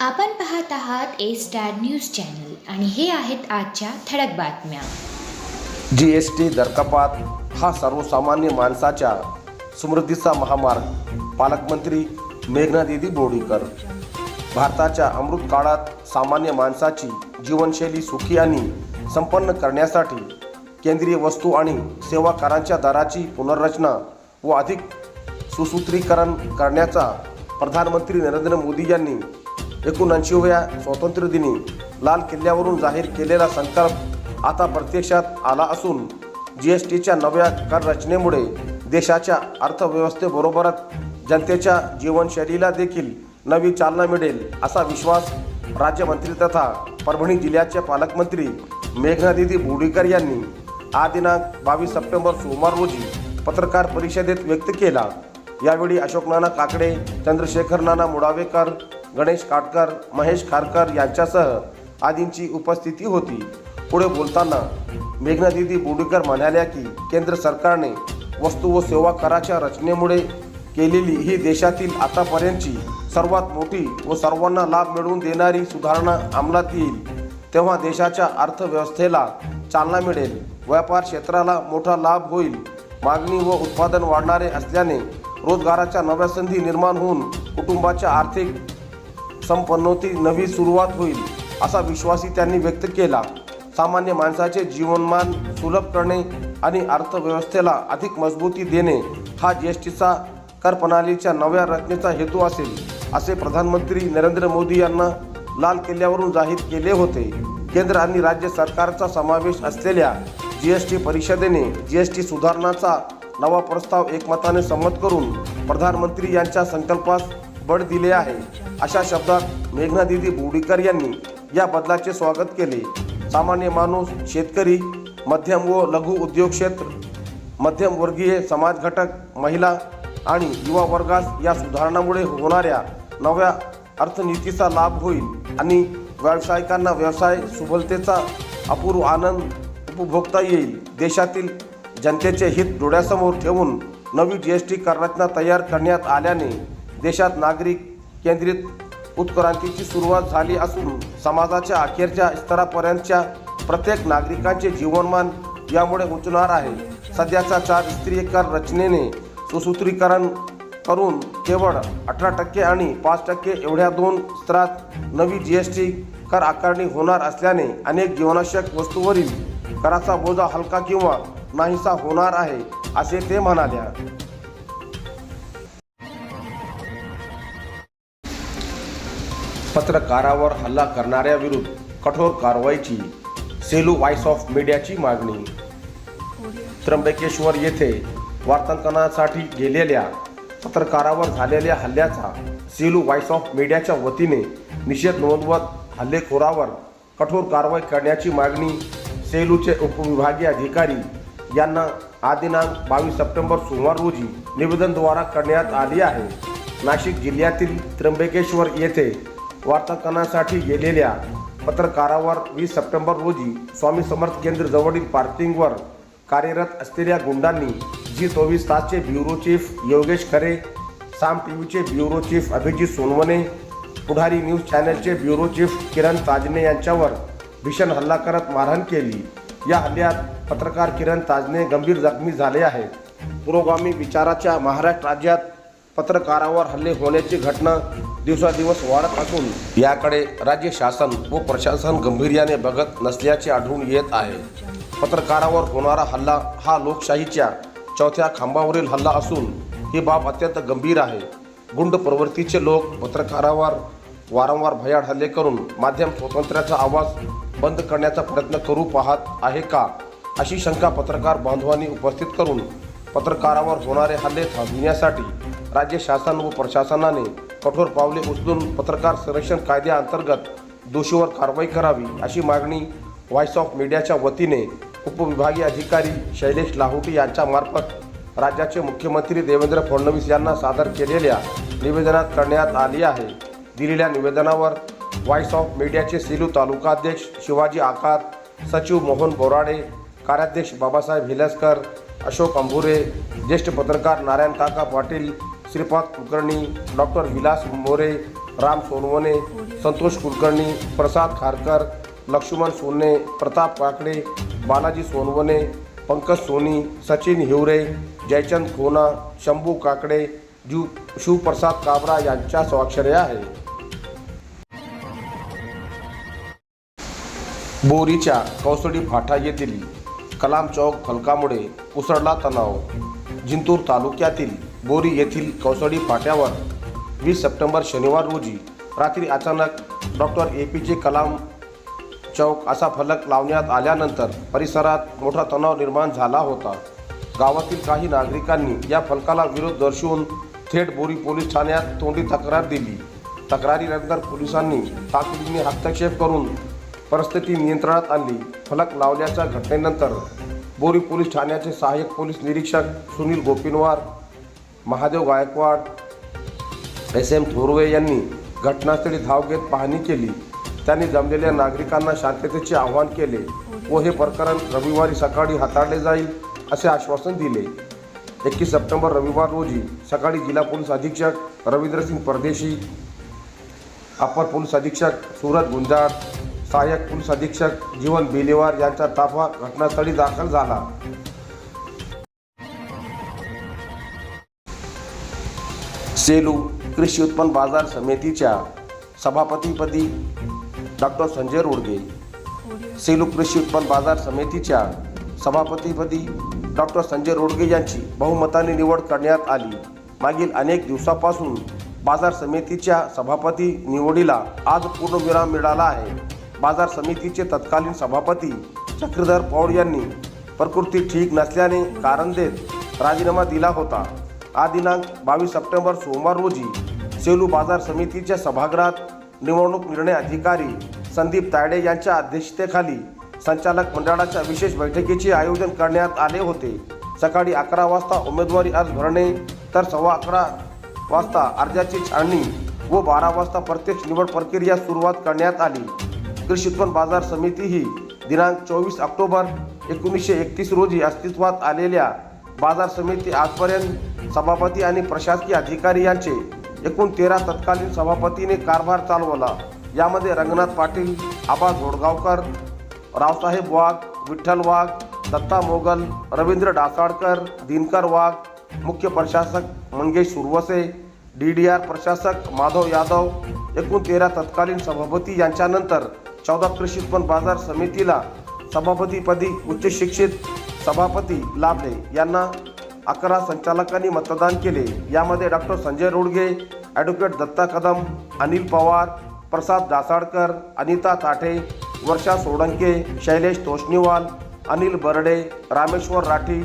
आपण पाहत आहात ए स्टार न्यूज चॅनल आणि हे आहेत आजच्या ठळक बातम्या. जी एस टी दरकपात हा सर्वसामान्य माणसाच्या समृद्धीचा महामार्ग पालकमंत्री मेघना दिदी बोर्डीकर भारताच्या अमृत काळात सामान्य माणसाची जीवनशैली सुखी आणि संपन्न करण्यासाठी केंद्रीय वस्तू आणि सेवा करांच्या दराची पुनर्रचना व अधिक सुसूत्रीकरण करण्याचा प्रधानमंत्री नरेंद्र मोदी यांनी एकोणऐंशीव्या स्वातंत्र्यदिनी लाल किल्ल्यावरून जाहीर केलेला संकल्प आता प्रत्यक्षात आला असून जी एस टीच्या नव्या कर रचनेमुळे देशाच्या अर्थव्यवस्थेबरोबरच जनतेच्या जीवनशैलीला देखील नवी चालना मिळेल असा विश्वास राज्यमंत्री तथा परभणी जिल्ह्याचे पालकमंत्री मेघनादिदी बोडीकर यांनी आ दिनांक बावीस सप्टेंबर सोमवार रोजी पत्रकार परिषदेत व्यक्त केला. यावेळी अशोक नाना काकडे चंद्रशेखर नाना मुडावेकर गणेश काटकर महेश खारकर यांच्यासह आदींची उपस्थिती होती. पुढे बोलताना मेघनादिदी बोडीकर म्हणाल्या की केंद्र सरकारने वस्तू व सेवा कराच्या रचनेमुळे केलेली ही देशातील आतापर्यंतची सर्वात मोठी व सर्वांना लाभ मिळवून देणारी सुधारणा अंमलात येईल. तेव्हा देशाच्या अर्थव्यवस्थेला चालना मिळेल. व्यापार क्षेत्राला मोठा लाभ होईल. मागणी व उत्पादन वाढणारे असल्याने रोजगाराच्या नव्या संधी निर्माण होऊन कुटुंबाच्या आर्थिक संपन्नोती नवी सुरुवात होईल असा विश्वासही त्यांनी व्यक्त केला. सामान्य माणसाचे जीवनमान सुलभ करणे आणि अर्थव्यवस्थेला अधिक मजबूती देणे हा जी एस टीचा कर प्रणालीच्या नव्या रचनेचा हेतू असेल असे प्रधानमंत्री नरेंद्र मोदी यांना लाल किल्ल्यावरून जाहीर केले होते. केंद्र आणि राज्य सरकारचा समावेश असलेल्या जी एस टी परिषदेने जी एस टी सुधारणाचा नवा प्रस्ताव एकमताने संमत करून प्रधानमंत्री यांच्या संकल्पास बळ दिले आहे. अशा शब्दात मेघनादिदी बोर्डीकर यांनी या बदलाचे स्वागत केले. सामान्य माणूस शेतकरी मध्यम व लघु उद्योग क्षेत्र मध्यमवर्गीय समाज घटक महिला आणि युवा वर्गास या सुधारणामुळे होणाऱ्या नव्या अर्थनीतीचा लाभ होईल आणि व्यावसायिकांना व्यवसाय सुबलतेचा अपूर्व आनंद उपभोगता येईल. देशातील जनतेचे हित डोळ्यासमोर ठेवून नवी जी एस टी कररचना तयार करण्यात आल्याने देशात नागरिक केंद्रित उत्क्रांतीची सुरुवात झाली असून समाजाच्या अखेरच्या स्तरापर्यंतच्या प्रत्येक नागरिकांचे जीवनमान यामुळे उंचणार आहे. सध्याच्या चार स्त्रीकर कर रचनेने सुसूत्रीकरण करून केवळ अठरा टक्के आणि पाच टक्के एवढ्या दोन स्तरात नवी जी एस टी कर आकारणी होणार असल्याने अनेक जीवनावश्यक वस्तूवरील कराचा बोजा हलका किंवा नाहीसा होणार आहे असे ते म्हणाल्या. पत्रकारावर हल्ला करणाऱ्याविरुद्ध कठोर कारवाईची सेलू व्हॉइस ऑफ मीडियाची मागणी. त्र्यंबकेश्वर येथे वार्तांकनासाठी गेलेल्या पत्रकारावर झालेल्या हल्ल्याचा सेलू व्हॉइस ऑफ मीडियाच्या वतीने निषेध नोंदवत हल्लेखोरावर कठोर कारवाई करण्याची मागणी सेलूचे उपविभागीय अधिकारी यांना आदिनांक बावीस सप्टेंबर सोमवार रोजी निवेदनद्वारा करण्यात आली आहे. नाशिक जिल्ह्यातील त्र्यंबकेश्वर येथे वार्तांकनासाठी गेलेल्या पत्रकारावर वीस सप्टेंबर रोजी स्वामी समर्थ केंद्र जवळील पार्किंगवर कार्यरत असलेल्या गुंडांनी जी चोवीस तासचे bureau chief Yogesh Khare Saam T व्हीचे bureau chief Abhijit Sonawane Pudhari news चॅनलचे bureau chief Kiran Tajne यांच्यावर भीषण हल्ला करत मारहाण केली. या हल्ल्यात पत्रकार किरण ताजने गंभीर जखमी झाले आहेत. पुरोगामी विचाराच्या महाराष्ट्र राज्यात पत्रकारावर हल्ले होण्याची घटना दिवसादिवस वाढत असून याकडे राज्य शासन व प्रशासन गंभीर्याने बघत नसल्याचे आढळून येत आहे. पत्रकारावर होणारा हल्ला हा लोकशाहीच्या चौथ्या खांबावरील हल्ला असून ही बाब अत्यंत गंभीर आहे. गुंड प्रवृत्तीचे लोक पत्रकारावर वारंवार भयाड हल्ले करून माध्यम स्वातंत्र्याचा आवाज बंद करण्याचा प्रयत्न करू पाहत आहे का? अशी शंका पत्रकार बांधवांनी उपस्थित करून पत्रकारावर होणारे हल्ले थांबविण्यासाठी राज्य शासन व प्रशासनाने कठोर पावले उचलून पत्रकार संरक्षण कायद्याअंतर्गत दोषीवर कारवाई करावी अशी मागणी व्हॉइस ऑफ मीडियाच्या वतीने उपविभागीय अधिकारी शैलेश लाहोटी यांच्यामार्फत राज्याचे मुख्यमंत्री देवेंद्र फडणवीस यांना सादर केलेल्या निवेदनात करण्यात आली आहे. दिलेल्या निवेदनावर व्हॉइस ऑफ मीडियाचे सेलू तालुकाध्यक्ष शिवाजी आकार सचिव मोहन बोराडे कार्याध्यक्ष बाबासाहेब हिलसकर अशोक अंभुरे ज्येष्ठ पत्रकार नारायण काका पाटील श्रीपाद कुलकर्णी डॉक्टर विलास मोरे राम सोनवणे संतोष कुलकर्णी प्रसाद खारकर लक्ष्मण सोने प्रताप काकडे बालाजी सोनवणे पंकज सोनी सचिन हिवरे जयचंद खोना शंभू काकडे जू शिवप्रसाद काबरा यांच्या स्वाक्षरी आहे. बोरीच्या कौसडी फाटा येथील कलाम चौक फलकामुळे उसळला तणाव. जिंतूर तालुक्यातील बोरी येथील कौसडी फाट्यावर वीस सप्टेंबर शनिवार रोजी रात्री अचानक डॉक्टर ए पी जे कलाम चौक असा फलक लावण्यात आल्यानंतर परिसरात मोठा तणाव निर्माण झाला होता. गावातील काही नागरिकांनी या फलकाला विरोध दर्शवून थेट बोरी पोलीस ठाण्यात तोंडी तक्रार दिली. तक्रारीनंतर पोलिसांनी तातडीने हस्तक्षेप करून परिस्थिती नियंत्रणात आणली. फलक लावल्याच्या घटनेनंतर बोरी पोलीस ठाण्याचे सहाय्यक पोलीस निरीक्षक सुनील गोपिनवार महादेव गायकवाड एस एम थोरवे यांनी घटनास्थळी धाव घेत पाहणी केली. त्यांनी जमलेल्या नागरिकांना शांततेचे आवाहन केले. व हे प्रकरण रविवारी सकाळी हाताळले जाईल असे आश्वासन दिले. एकवीस सप्टेंबर रविवार रोजी सकाळी जिल्हा पोलीस अधीक्षक रवींद्रसिंग परदेशी अपर पोलीस अधीक्षक सुरत गुंजाळ सहाय्यक पोलीस अधीक्षक जीवन बेलेवार यांचा ताफा घटनास्थळी दाखल झाला. सेलू कृषी उत्पन्न बाजार समितीच्या सभापतीपदी डॉक्टर संजय रोडगे. सेलू कृषी उत्पन्न बाजार समितीच्या सभापतीपदी डॉक्टर संजय रोडगे यांची बहुमताने निवड करण्यात आली. मागील अनेक दिवसापासून बाजार समितीच्या सभापती निवडीला आज पूर्णविराम मिळाला आहे. बाजार समितीचे तत्कालीन सभापती चक्रधर पौड यांनी प्रकृती ठीक नसल्याने कारण देत राजीनामा दिला होता. हा दिनांक बावीस सप्टेंबर सोमवार रोजी सेलू बाजार समितीच्या सभागृहात निवडणूक निर्णय अधिकारी संदीप तायडे यांच्या अध्यक्षतेखाली संचालक मंडळाच्या विशेष बैठकीचे आयोजन करण्यात आले होते. सकाळी अकरा वाजता उमेदवारी अर्ज भरणे तर सव्वा अकरा वाजता अर्जाची छाणणी व बारा वाजता प्रत्यक्ष निवड प्रक्रिया सुरुवात करण्यात आली. कृषी उत्पन्न बाजार समिती ही दिनांक चोवीस ऑक्टोबर एकोणीसशे एकतीस रोजी अस्तित्वात आलेल्या बाजार समिती आजपर्यंत सभापती आणि प्रशासकीय अधिकारी यांचे एकूण तेरा तत्कालीन सभापतीने कारभार चालवला. यामध्ये रंगनाथ पाटील आबा जोडगावकर रावसाहेब वाघ विठ्ठल वाघ दत्ता मोगल रवींद्र डासाळकर दिनकर वाघ मुख्य प्रशासक Mangesh Suravase D D R प्रशासक माधव यादव एकूण तेरा तत्कालीन सभापती यांच्यानंतर चौदा कृषी उत्पन्न बाजार समितीला सभापतीपदी उच्च शिक्षित सभापती लाभले. यांना अकरा संचालकांनी मतदान केले. यामध्ये डॉक्टर संजय रोडगे ॲडव्होकेट दत्ता कदम अनिल पवार प्रसाद डासाळकर अनिता ताठे वर्षा सोडंके शैलेश तोष्णीवाल अनिल बर्डे रामेश्वर राठी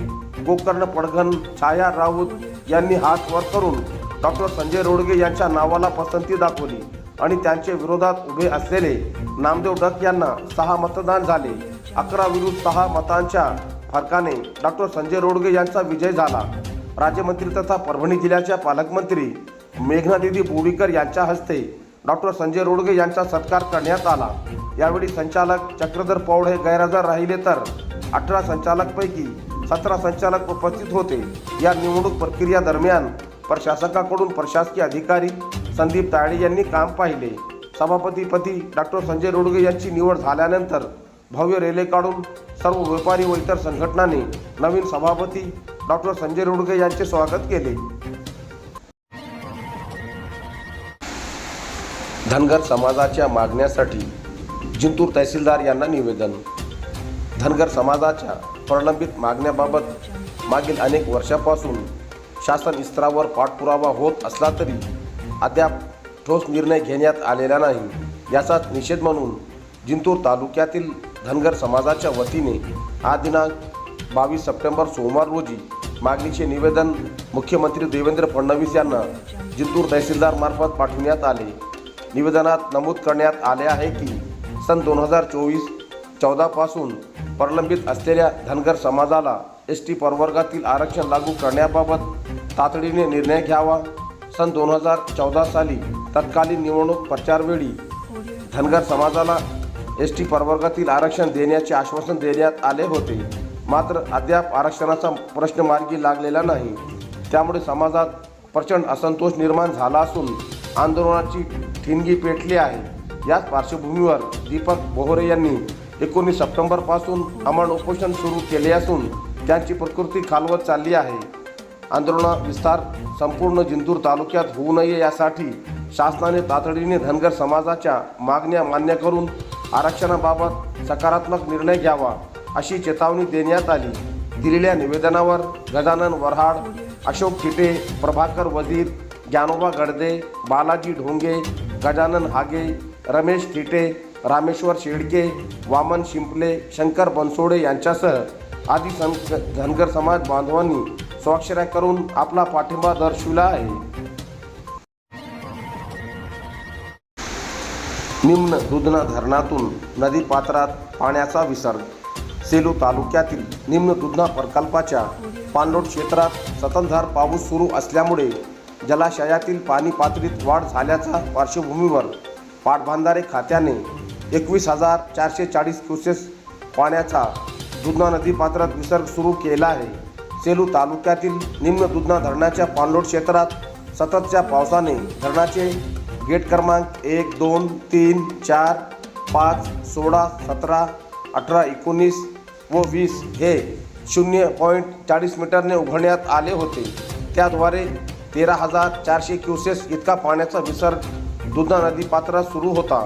गोकर्ण पडघन छाया राऊत यांनी हात वर करून डॉक्टर संजय रोडगे यांच्या नावाला पसंती दाखवली आणि त्यांच्या विरोधात उभे असलेले नामदेव डक यांना सहा मतदान झाले. अकरा विरुद्ध सहा मतांच्या फरकाने डॉक्टर संजय रोडगे यांचा विजय झाला. राज्यमंत्री तथा परभणी जिल्ह्याच्या पालकमंत्री मेघनादिदी बोडीकर यांच्या हस्ते डॉक्टर संजय रोडगे यांचा सत्कार करण्यात आला. यावेळी संचालक चक्रधर पौड हे गैरहजर राहिले तर अठरा संचालकपैकी सतरा संचालक उपस्थित होते. या निवडणूक प्रक्रिया दरम्यान प्रशासकाकडून प्रशासकीय अधिकारी संदीप तायडे यांनी काम पाहिले. सभापतीपदी डॉक्टर संजय रोडगे यांची निवड झाल्यानंतर भव्य रेले काढून सर्व व्यापारी व इतर संघटनांनी नवीन सभापती डॉक्टर संजय रोडगे यांचे स्वागत केले. धनगर समाजाच्या मागण्यासाठी जिंतूर तहसीलदार यांना निवेदन. धनगर समाजाच्या प्रलंबित मागण्याबाबत मागील अनेक वर्षापासून शासन स्तरावर पाठपुरावा होत असला तरी अद्याप ठोस निर्णय घेण्यात आलेला नाही याचाच निषेध म्हणून जिंतूर तालुक्यातील धनगर समाजाच्या वतीने हा दिनांक बावीस सप्टेंबर सोमवार रोजी मागणीचे निवेदन मुख्यमंत्री देवेंद्र फडणवीस यांना जिंतूर तहसीलदारमार्फत पाठविण्यात आले. निवेदनात नमूद करण्यात आले आहे की सन दोन हजार चोवीस चौदापासून प्रलंबित असलेल्या धनगर समाजाला एस टी प्रवर्गातील आरक्षण लागू करण्याबाबत तातडीने निर्णय घ्यावा. सन दोन हजार चौदा साली तत्कालीन निवडणूक प्रचारवेळी धनगर समाजाला एस टी प्रवर्गातील आरक्षण देण्याचे आश्वासन देण्यात आले होते. मात्र अद्याप आरक्षणाचा प्रश्न मार्गी लागलेला नाही. त्यामुळे समाजात प्रचंड असंतोष निर्माण झाला असून आंदोलनाची ठिणगी पेटली आहे. याच पार्श्वभूमीवर दीपक बोहरे यांनी एकोणीस सप्टेंबरपासून अमरण उपोषण सुरू केले असून त्यांची प्रकृती खालवत चालली आहे. आंदोलना विस्तार संपूर्ण जिंतूर तालुक्यात होऊ नये यासाठी शासनाने तातडीने धनगर समाजाच्या मागण्या मान्य करून आरक्षणाबाबत सकारात्मक निर्णय घ्यावा अशी चेतावणी देण्यात आली. दिलेल्या निवेदनावर गजानन वरहाड अशोक खिटे प्रभाकर वजीर ज्ञानोबा गडदे बालाजी ढोंगे गजानन हागे रमेश खिटे रामेश्वर शेडके वामन शिंपले शंकर बनसोडे यांच्यासह आदी सं धनगर समाज बांधवांनी स्वाक्षऱ्या करून आपला पाठिंबा दर्शविला आहे. निम्न दुधना धरणातून नदीपात्रात पाण्याचा विसर्ग. सेलू तालुक्यातील निम्न दुधना प्रकल्पाच्या पाणलोट क्षेत्रात सततधार पाऊस सुरू असल्यामुळे जलाशयातील पाणी पातळीत वाढ झाल्याच्या पार्श्वभूमीवर पाटबंधारे खात्याने एकवीस हजार चारशे चाळीस क्युसेस पाण्याचा दुधना नदीपात्रात विसर्ग सुरू केला आहे. सेलू तालुक्यातील निम्न दुधना धरणाच्या पाणलोट क्षेत्रात सततच्या पावसाने धरणाचे गेट क्रमांक एक दोन तीन चार पाच सोळा सतरा अठरा एकोणीस व वीस हे शून्य पॉईंट चाळीस मीटरने उघडण्यात आले होते. त्याद्वारे तेरा हजार चारशे क्युसेस इतका पाण्याचा विसर्ग दुधना नदीपात्रात सुरू होता.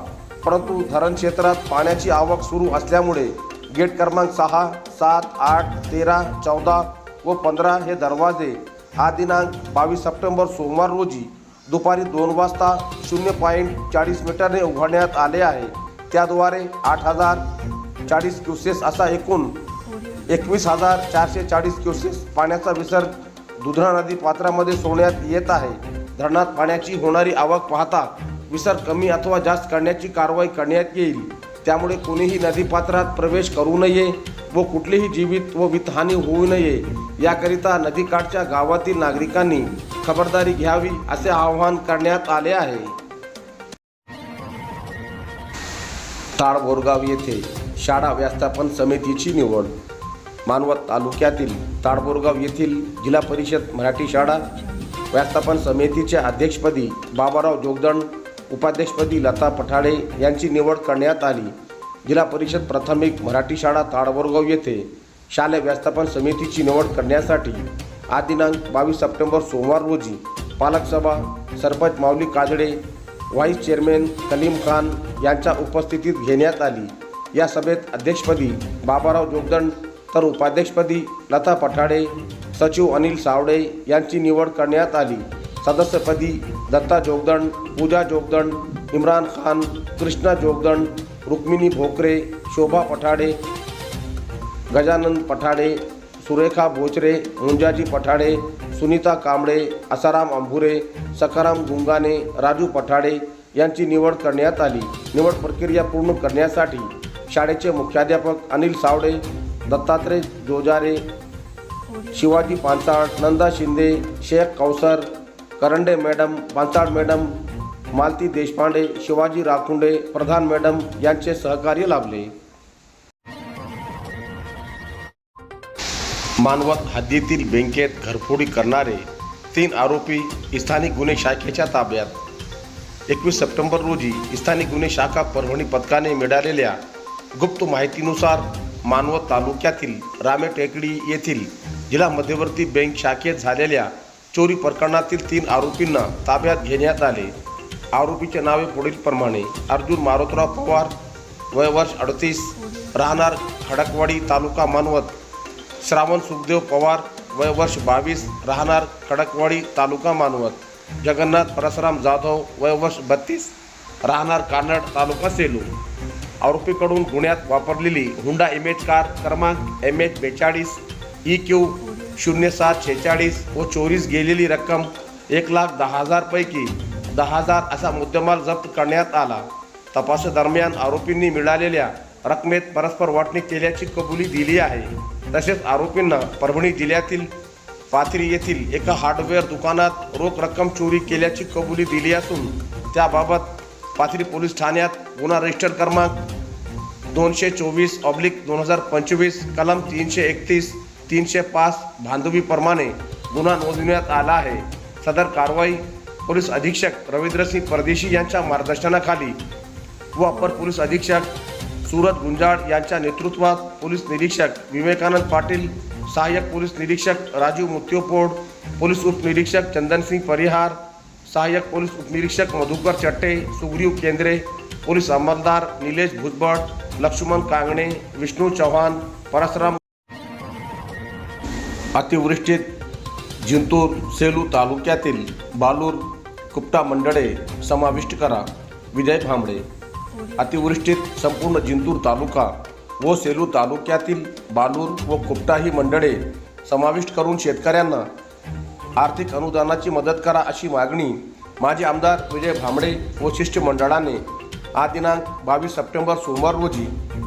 परंतु धरण क्षेत्रात पाण्याची आवक सुरू असल्यामुळे गेट क्रमांक सहा सात आठ तेरा चौदा व पंधरा हे दरवाजे हा दिनांक बावीस सप्टेंबर सोमवार रोजी दुपारी दोन वाजता शून्य पॉईंट चाळीस मीटरने उघडण्यात आले आहे. त्याद्वारे आठ हजार चाळीस क्युसेस असा एकूण एकवीस हजार चारशे चाळीस क्युसेस पाण्याचा विसर्ग दुधना नदी पात्रामध्ये सोडण्यात येत आहे. धरणात पाण्याची होणारी आवक पाहता विसर्ग कमी अथवा जास्त करण्याची कारवाई करण्यात येईल. त्यामुळे कोणीही नदीपात्रात प्रवेश करू नये. व कुठलीही जीवित व वित्तहानी होऊ नये याकरिता नदीकाठच्या गावातील नागरिकांनी खबरदारी घ्यावी असे आवाहन करण्यात आले आहे. ताळबोरगाव येथे शाळा व्यवस्थापन समितीची निवड. मानवत तालुक्यातील ताडबोरगाव येथील जिल्हा परिषद मराठी शाळा व्यवस्थापन समितीच्या अध्यक्षपदी बाबाराव जोगदंड उपाध्यक्षपदी लता पठाडे यांची निवड करण्यात आली. जिल्हा परिषद प्राथमिक मराठी शाळा ताडवरगाव येथे शालेय व्यवस्थापन समितीची निवड करण्यासाठी आज दिनांक बावीस सप्टेंबर सोमवार रोजी पालकसभा सरपंच माऊली काजळे व्हाईस चेअरमॅन कलीम खान यांच्या उपस्थितीत घेण्यात आली. या सभेत अध्यक्षपदी बाबाराव जोगदंड तर उपाध्यक्षपदी लता पठाडे सचिव अनिल सावडे यांची निवड करण्यात आली. सदस्यपदी दत्ता जोगदंड पूजा जोगदंड इम्रान खान कृष्णा जोगदंड रुक्मिणी भोकरे शोभा पठाडे गजानन पठाडे सुरेखा भोचरे मुंजाजी पठाडे सुनीता कांबळे आसाराम अंभुरे सखाराम गुंगाने राजू पठाडे यांची निवड करण्यात आली. निवड प्रक्रिया पूर्ण करण्यासाठी शाळेचे मुख्याध्यापक Anil Sawade Dattatray Jojare Shivaji Panchal Nanda Shinde Shaikh Kausar Karande madam Panchal madam Malti Deshpande Shivaji Rakhunde Pradhan madam यांचे सहकार्य लाभले. मानवत हद्दीतील बँकेत घरफोडी करणारे तीन आरोपी स्थानिक गुन्हे शाखेच्या ताब्यात. एकवीस सप्टेंबर रोजी स्थानिक गुन्हे शाखा परभणी पथकाने मिळालेल्या गुप्त माहितीनुसार मानवत तालुक्यातील रामे टेकडी येथील जिल्हा मध्यवर्ती बँक शाखेत झालेल्या चोरी प्रकरणातील तीन आरोपींना ताब्यात घेण्यात आले. आरोपीचे नावे पुढीलप्रमाणे अर्जुन मारुतराव पवार वय वर्ष अडतीस राहणार खडकवाडी तालुका मानवत. श्रावण सुखदेव पवार वय वर्ष बावीस राहणार खडकवाडी तालुका मानवत. जगन्नाथ परशुराम जाधव वय वर्ष बत्तीस राहणार कानड तालुका सेलू. आरोपीकडून गुन्ह्यात वापरलेली हुंडा इमेज कार क्रमांक एम एच बेचाळीस ई क्यू शून्य सात शेहेचाळीस व चोरीस गेलेली रक्कम एक लाख दहा हजारपैकी दहा हजार असा मुद्देमाल जप्त करण्यात आला. तपासादरम्यान आरोपींनी मिळालेल्या रकमेत परस्पर वाटणी केल्याची कबुली दिली आहे. तसेच आरोपींना परभणी जिल्ह्यातील पाथरी येथील एका हार्डवेअर दुकानात रोख रक्कम चोरी केल्याची कबुली दिली असून त्याबाबत पाथरी पोलीस ठाण्यात गुन्हा रजिस्टर क्रमांक दोनशे चोवीस ऑब्लिक दोन हजार पंचवीस कलम तीनशे एकतीस तीनशे पाच भांडुवीप्रमाणे गुन्हा नोंदविण्यात आला आहे. सदर कारवाई पोलीस अधीक्षक रवींद्रसिंग परदेशी यांच्या मार्गदर्शनाखाली व अपर पोलीस अधीक्षक सुरत गुंजाळ यांच्या नेतृत्वात पोलीस निरीक्षक विवेकानंद पाटील सहाय्यक पोलीस निरीक्षक राजीव मुत्योपोड पोलीस उपनिरीक्षक चंदनसिंग परिहार सहाय्यक पोलीस उपनिरीक्षक मधुकर चट्टे सुग्रीव केंद्रे पोलीस अंमलदार निलेश भुजबळ लक्ष्मण कांगणे विष्णू चव्हाण परसराम अतिवृष्टीत जिंतूर सेलू तालुक्यातील बालूर कुप्टा मंडळे समाविष्ट करा. विजय भांबळे अतिवृष्टीत संपूर्ण जिंतूर तालुका व सेलू तालुक्यातील बालूर व कुपटा ही मंडळे समाविष्ट करून शेतकऱ्यांना आर्थिक अनुदानाची मदत करा अशी मागणी माजी आमदार विजय भांबळे व शिष्टमंडळाने आज दिनांक बावीस सप्टेंबर सोमवार रोजी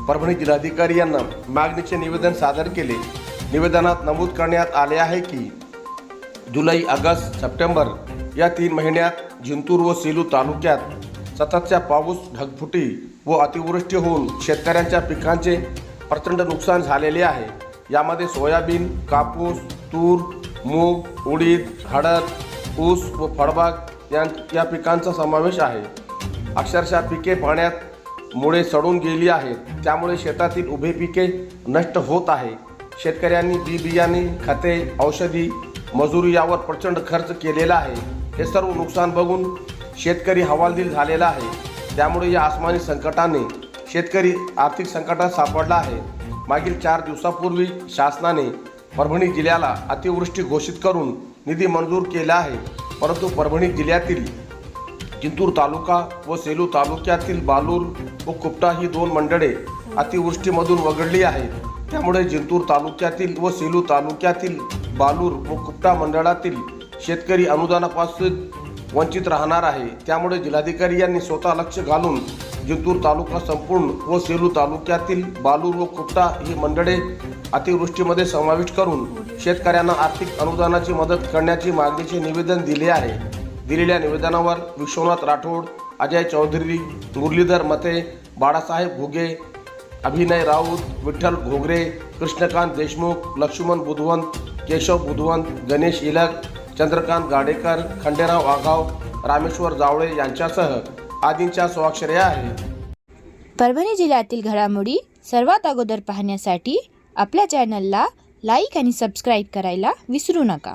परभणी जिल्हाधिकारी यांना मागणीचे निवेदन सादर केले. निवेदनात नमूद करण्यात आले आहे की जुलै ऑगस्ट सप्टेंबर या तीन महिन्यात जिंतूर व सेलू तालुक्यात सततच्या पाऊस ढगफुटी व अतिवृष्टी होऊन शेतकऱ्यांच्या पिकांचे प्रचंड नुकसान झालेले आहे. यामध्ये सोयाबीन कापूस तूर मूग उडीद हळद ऊस व फळबाग या या पिकांचा समावेश आहे. अक्षरशः पिके पाण्यात मुळे सडून गेली आहेत. त्यामुळे शेतातील उभे पिके नष्ट होत आहे. शेतकऱ्यांनी बी बियाणे खते औषधी मजुरी यावर प्रचंड खर्च केलेला आहे. हे सर्व नुकसान बघून शेतकरी हवालदिल झालेला आहे. त्यामुळे या आसमानी संकटाने शेतकरी आर्थिक संकटात सापडला आहे. मागील चार दिवसापूर्वी शासनाने परभणी जिल्ह्याला अतिवृष्टी घोषित करून निधी मंजूर केला आहे. परंतु परभणी जिल्ह्यातील जिंतूर तालुका व सेलू तालुक्यातील बालूर व कुपटा ही दोन मंडळे अतिवृष्टीमधून वगळली आहेत. त्यामुळे जिंतूर तालुक्यातील व सेलू तालुक्यातील बालूर व कुपटा मंडळातील शेतकरी अनुदानापासून वंचित राहणार आहे. त्यामुळे जिल्हाधिकारी यांनी स्वतः लक्ष घालून जिंतूर तालुका संपूर्ण व सेलू तालुक्यातील बालूर व खुपटा ही मंडळे अतिवृष्टीमध्ये समाविष्ट करून शेतकऱ्यांना आर्थिक अनुदानाची मदत करण्याची मागणीचे निवेदन दिले आहे. दिलेल्या निवेदनावर विश्वनाथ राठोड अजय चौधरी मुरलीधर मते बाळासाहेब घुगे अभिनय राऊत विठ्ठल घोगरे कृष्णकांत देशमुख लक्ष्मण बुधवंत केशव बुधवंत गणेश इलक चंद्रकांत गाडेकर खंडेराव आगाव रामेश्वर जावळे यांच्यासह आदींच्या स्वाक्षरी आहेत परभणी जिल्ह्यातील घडामोडी सर्वात अगोदर पाहण्यासाठी आपल्या चॅनलला लाईक आणि सबस्क्राईब करायला विसरू नका.